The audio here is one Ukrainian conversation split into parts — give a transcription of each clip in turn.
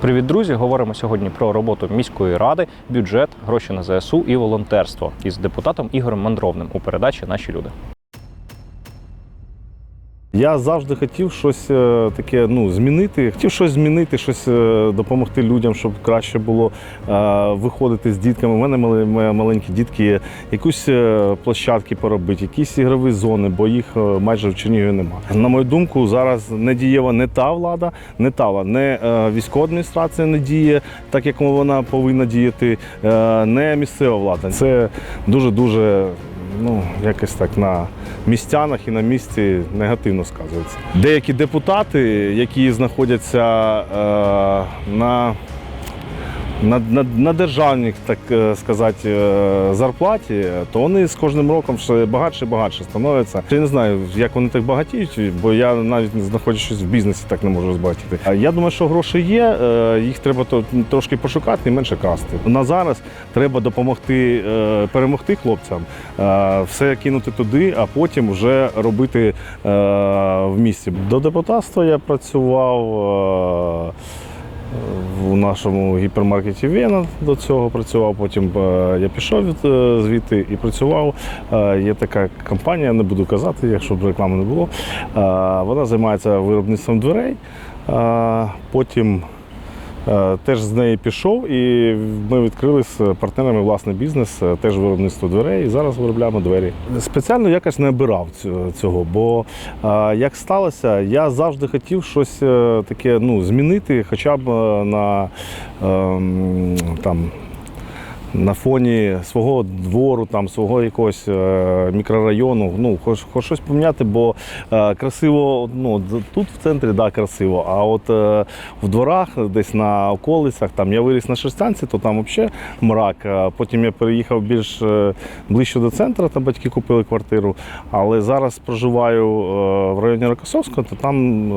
Привіт, друзі! Говоримо сьогодні про роботу міської ради, бюджет, гроші на ЗСУ і волонтерство із депутатом Ігорем Мандровним у передачі Наші люди. Я завжди хотів щось е, таке ну, змінити. Хотів щось змінити, щось е, допомогти людям, щоб краще було е, виходити з дітками. У мене маленькі дітки є. Якусь площадки поробити, якісь ігрові зони, бо їх майже в Чернігові немає. На мою думку, зараз не дієва не та влада, не та влада, не військова адміністрація не діє так, як вона повинна діяти, не місцева влада. Це дуже дуже ну, якось так на містянах і на місці негативно сказується. Деякі депутати, які знаходяться е, на на, на, на державній, так е, сказати, е, зарплаті, то вони з кожним роком все багатше і багатше становляться. Я не знаю, як вони так багатіють, бо я навіть знаходячись в бізнесі, так не можу розбагатіти. Я думаю, що гроші є, е, їх треба трошки пошукати і менше красти. На зараз треба допомогти перемогти хлопцям, все кинути туди, а потім вже робити в місті. До депутатства я працював. В нашому гіпермаркеті Вена до цього працював. Потім е, я пішов е, звідти і працював. Е, Є така компанія, не буду казати, якщо б реклами не було. Вона займається виробництвом дверей. Потім теж з неї пішов, і ми відкрили з партнерами власний бізнес, е, теж виробництво дверей. І зараз виробляємо двері. Спеціально якось не обирав цього, бо е, як сталося, я завжди хотів щось е, таке ну, змінити, хоча б е, на ем, там. На фоні свого двору, там свого якогось е, мікрорайону, ну хоч, хоч щось поміняти, бо е, красиво, ну тут в центрі да, красиво. А от е, в дворах, десь на околицях, там я виріс на Шерстянці, то там взагалі мрак. Потім я переїхав більш ближче до центру, там батьки купили квартиру. Але зараз проживаю в районі Рокосовського, то там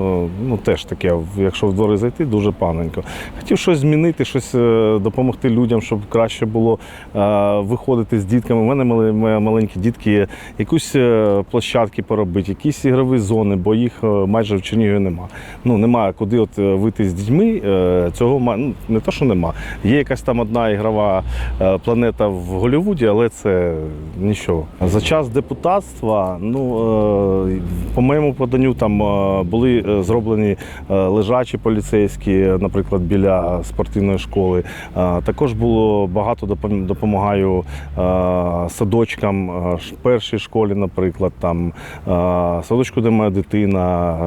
ну, теж таке, якщо в двори зайти, дуже паненько. Хотів щось змінити, щось допомогти людям, щоб краще було е, виходити з дітками. У мене мали- ма- маленькі дітки. Якусь е, площадки поробити, якісь ігрові зони, бо їх е, майже в Чернігові нема. Ну немає куди от вийти з дітьми. Цього ну, не то, що нема. Є якась там одна ігрова планета в Голлівуді, але це нічого. За час депутатства, ну по моєму поданню, там були зроблені лежачі поліцейські, наприклад, біля спортивної школи. Також було багато допомагаю е, садочкам, е, ш- першій школі, наприклад, там е, садочку, де моя дитина,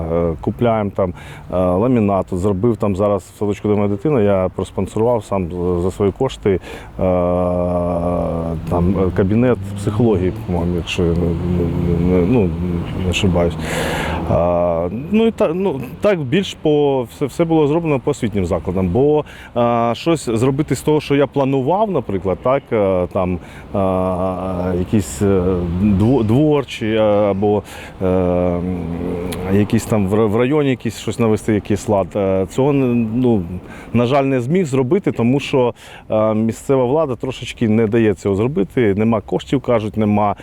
купляємо там ламінат. Зробив там зараз в садочку, де моя дитина, я проспонсорував сам за свої кошти там кабінет психології, по-моєму, якщо ну, не ошибаюсь. Ну і так, ну, так більш по все, все було зроблено по освітнім закладам. Бо щось зробити з того, що я планував, наприклад, так е, там якісь е, дворчі е, або е, якісь там в районі якісь щось навести, якийсь лад. Е, Цього ну, на жаль, не зміг зробити, тому що е, місцева влада трошечки не дає цього зробити. Нема коштів, кажуть, нема е,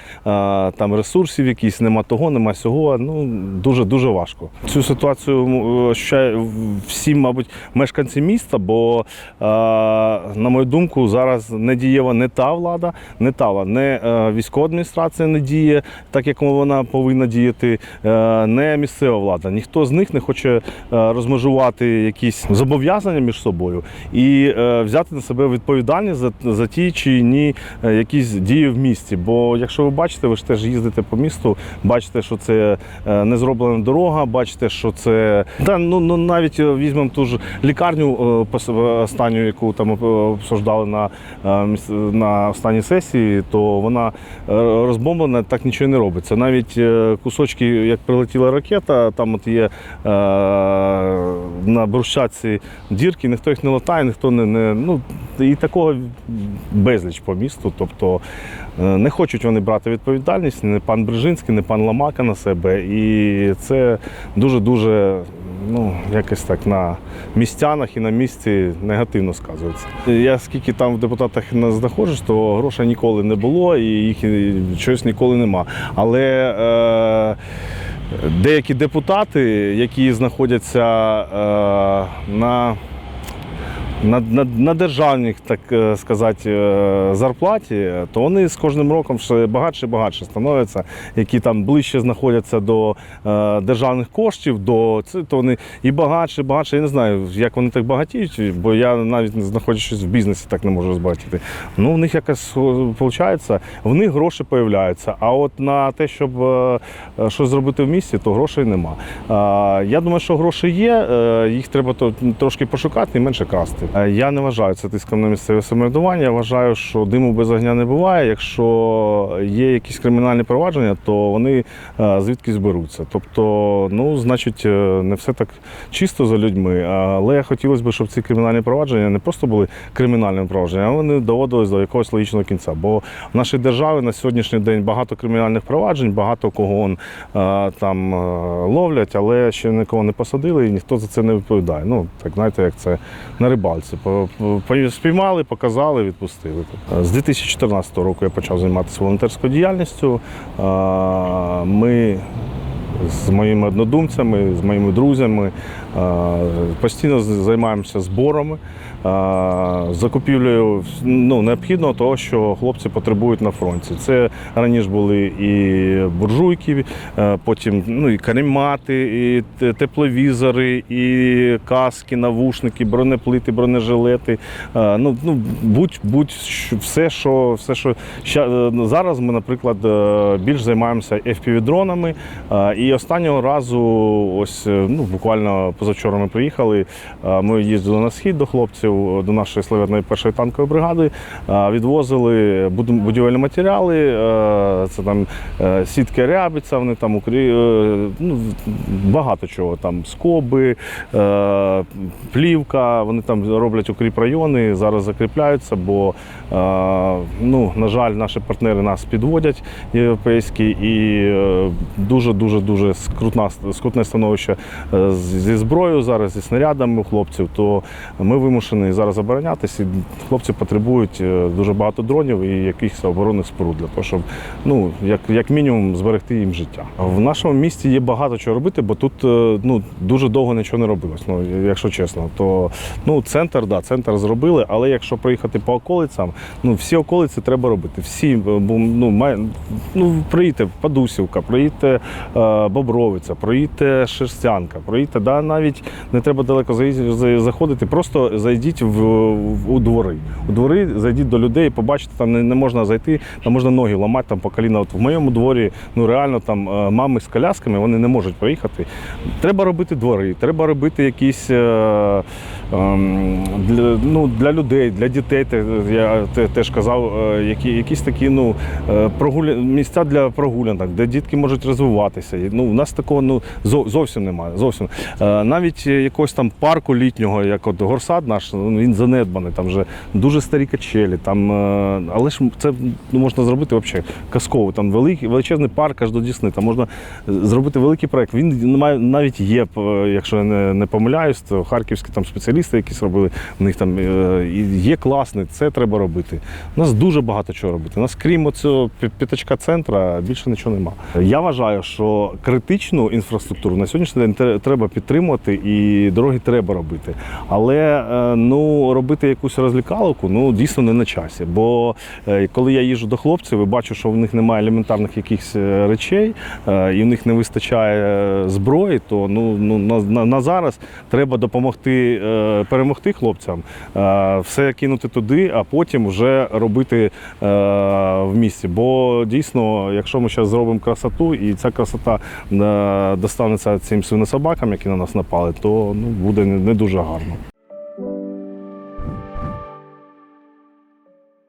там ресурсів, якісь, нема того, нема сього. Ну дуже дуже важко. Цю ситуацію ощущаю всі, мабуть, мешканці міста, бо е, на мою думку, зараз не дієва не та влада, не та влада, не е, військова адміністрація не діє так, як вона повинна діяти, е, не місцева влада. Ніхто з них не хоче е, розмежувати якісь зобов'язання між собою і взяти на себе відповідальність за, за ті чи ні якісь дії в місті. Бо якщо ви бачите, ви ж теж їздите по місту, бачите, що це не зроблена дорога, бачите, що це та ну, ну навіть візьмемо ту ж лікарню останню, яку там обсуждали на, на останній сесії, то вона е, розбомблена, так нічого не робиться. Навіть е, кусочки, як прилетіла ракета, там от є е, на брусчатці дірки, ніхто їх не латає, ніхто не, не ну і такого безліч по місту. Тобто не хочуть вони брати відповідальність, не пан Брижинський, не пан Ламака на себе. І це дуже-дуже ну, якось так на містянах і на місці негативно сказується. Я скільки там в депутатах не знаходжусь, то грошей ніколи не було і їх щось ніколи нема. Але е, Деякі депутати, які знаходяться е, на на, на, на державній, так е, сказати, е, зарплаті, то вони з кожним роком ще багатше і багатше становляться, які там ближче знаходяться до е, державних коштів, до то вони і багатше, і багатше. Я не знаю, як вони так багатіють, бо я навіть знаходячись в бізнесі, так не можу розбагатіти. Ну, в них якось виходить, в них гроші появляються. А от на те, щоб щось зробити в місті, то грошей нема. Я думаю, що гроші є, їх треба то- трошки пошукати і менше красти. Е, Я не вважаю це тиском на місцеве самоврядування. Я вважаю, що диму без огня не буває. Якщо є якісь кримінальні провадження, то вони е, звідки зберуться. Тобто, ну, значить, е, не все так чисто за людьми. Але хотілося б, щоб ці кримінальні провадження не просто були кримінальними провадженнями, а вони доводились до якогось логічного кінця. Бо в нашій державі на сьогоднішній день багато кримінальних проваджень, багато кого он, там ловлять, але ще нікого не посадили і ніхто за це не відповідає. Ну, так знаєте, як це на рибалці. По- Спіймали, показали, відпустили. Е, З 2014 року я почав займатися волонтерською діяльністю. Ми з моїми однодумцями, з моїми друзями е, постійно займаємося зборами, е, закупівлею ну, необхідного того, що хлопці потребують на фронті. Це раніше були і буржуйки, е, потім ну, і каремати, і тепловізори, і каски, навушники, бронеплити, бронежилети. Ну, ну, будь, будь все, що, все, що зараз ми, наприклад, більш займаємося FPV-дронами. Е, І останнього разу, ось е, ну, буквально позавчора ми приїхали. е, Ми їздили на схід до хлопців, до нашої славетної першої танкової бригади, е, відвозили будівельні матеріали. Це там сітки рябиця, вони там укрі... ну, багато чого. Там скоби, плівка, вони там роблять укріп райони, зараз закріпляються, бо, ну, на жаль, наші партнери нас підводять європейські і е, дуже дуже дуже скрутна скрутне становище е, зі зброєю зараз, зі снарядами у хлопців. То ми вимушені зараз оборонятися. Хлопці потребують е, дуже багато дронів і якихось оборонних споруд для того, щоб ну як, як мінімум зберегти їм життя. В нашому місті є багато чого робити, бо тут е, ну дуже довго нічого не робилось. Ну якщо чесно, то ну центр, да, центр зробили, але якщо проїхати по околицям, ну всі околиці треба робити. Всі ну має ну приїдьте Падусівка, проїдьте е, Бобровиця, проїдьте Шерстянка, проїдьте, да, навіть не треба далеко заходити, просто зайдіть в, в- у двори. У двори зайдіть до людей, побачите, там не, не можна зайти, там можна ноги ламати там по коліна. От в моєму дворі ну реально там е, мами з колясками вони не можуть проїхати. Треба робити двори, треба робити якісь е, ем, для, ну, для людей, для дітей. те- Я те- теж казав, е, які, якісь такі ну, е, прогуля... місця для прогулянок, де дітки можуть розвиватися. Ну, у нас такого ну, зовсім немає. Зовсім. Е, Навіть якогось там парку літнього, як от Горсад наш, ну, він занедбаний, там вже дуже старі качелі. Там, е, але ж це ну, можна зробити взагалі казково. Там великий, величезний парк аж до Дісни. Там можна е, зробити великий проект. Він має- навіть є, якщо я не, не помиляюсь, то харківські там спеціалісти якісь робили. У них там е, є класний, це треба робити. У нас дуже багато чого робити. У нас, крім цього п'ятачка центра, більше нічого нема. Я вважаю, що критичну інфраструктуру на сьогоднішній день треба підтримувати і дороги треба робити. Але е, ну, робити якусь розлікаловку ну, дійсно не на часі. Бо е, коли я їжджу до хлопців і бачу, що в них немає елементарних якихось е, речей, і в них не вистачає зброї, то ну, ну, на, на, зараз треба допомогти перемогти хлопцям, все кинути туди, а потім вже робити в місті. Бо дійсно, якщо ми зараз зробимо красоту, і ця красота достанеться цим свинособакам, які на нас напали, то ну, буде не, не дуже гарно.